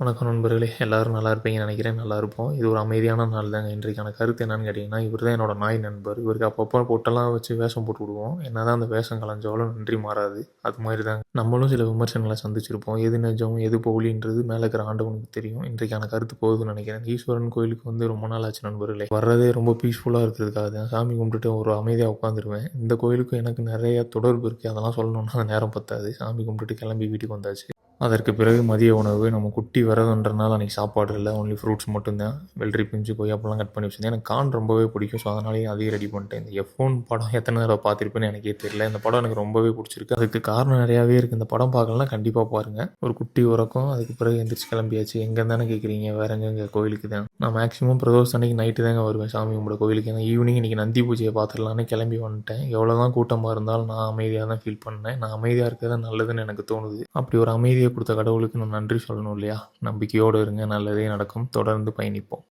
வணக்கம் நண்பர்களே. எல்லோரும் நல்லா இருப்பீங்கன்னு நினைக்கிறேன். நல்லா இருப்போம். இது ஒரு அமைதியான நாள் தாங்க. இன்றைக்கான கருத்து என்னன்னு கேட்டிங்கன்னா இவர் தான் என்னோட நாய் நண்பர். இவருக்கு அப்பப்போ பொட்டெல்லாம் வச்சு வேஷம் போட்டு விடுவோம். என்ன தான் அந்த வேஷம் கலைஞ்சாலும் நன்றி மாறாது. அது மாதிரி தாங்க நம்மளும் சில விமர்சனங்களை சந்திச்சிருப்போம். எது நிஜம் எது போலின்றது மேலே இருக்கிற ஆண்டவனுக்கு தெரியும். இன்றைக்கான கருத்து போகுதுன்னு நினைக்கிறேன். ஈஸ்வரன் கோயிலுக்கு வந்து ரொம்ப நாள் ஆச்சு நண்பர்களே. வர்றதே ரொம்ப பீஸ்ஃபுல்லாக இருக்கிறதுக்காக தான் சாமி கும்பிட்டுட்டு ஒரு அமைதியாக உட்காந்துருவேன் இந்த கோயிலுக்கும் எனக்கு நிறைய தொடர்பு இருக்குது அதெல்லாம் சொல்லணும்னா அந்த நேரம் பத்தாது. சாமி கும்பிட்டுட்டு கிளம்பி வீட்டுக்கு வந்தாச்சு. அதற்கு பிறகு மதிய உணவு நம்ம குட்டி வரதுன்றனால அன்றைக்கி சாப்பாடு இல்லை. ஒன்லி ஃப்ரூட்ஸ் மட்டும்தான். வெள்ளரி பிஞ்சு கொய்யாப்பழம் கட் பண்ணி வச்சிருந்தேன். எனக்கு கான் ரொம்பவே பிடிக்கும். ஸோ அதனாலேயே அதையும் ரெடி பண்ணிட்டேன். இந்த எஃப் படம் எத்தனை தடவை பார்த்துருப்பேன்னு எனக்கே தெரியல. இந்த படம் எனக்கு ரொம்பவே பிடிச்சிருக்கு. அதுக்கு காரணம் நிறையாவே இருக்குது இந்த படம் பார்க்கலாம் கண்டிப்பாக பாருங்கள் ஒரு குட்டி உறக்கம். அதுக்கு பிறகு எந்திரிச்சு கிளம்பியாச்சு. எங்கே தானே கேட்குறீங்க? வேற எங்கே கோயிலுக்கு தான். நான் மேக்ஸிமம் பிரதோஷம் அன்னைக்கு நைட்டு தாங்க வருவேன் சாமி கும்பிட கோயிலுக்கு ஏன்னா ஈவினிங் இன்றைக்கி நந்தி பூஜையை பார்த்துடலான்னு கிளம்பி வந்துட்டேன். எவ்வளோ தான் கூட்டமாக இருந்தாலும் நான் அமைதியாக தான் ஃபீல் பண்ணேன் நான் அமைதியாக இருக்கிறது நல்லதுன்னு எனக்கு தோணுது. அப்படி ஒரு அமைதியை கொடுத்த கடவுளுக்கு நான் நன்றி சொல்லணும் இல்லையா? நம்பிக்கையோடு இருங்க நல்லதே நடக்கும். தொடர்ந்து பயணிப்போம்.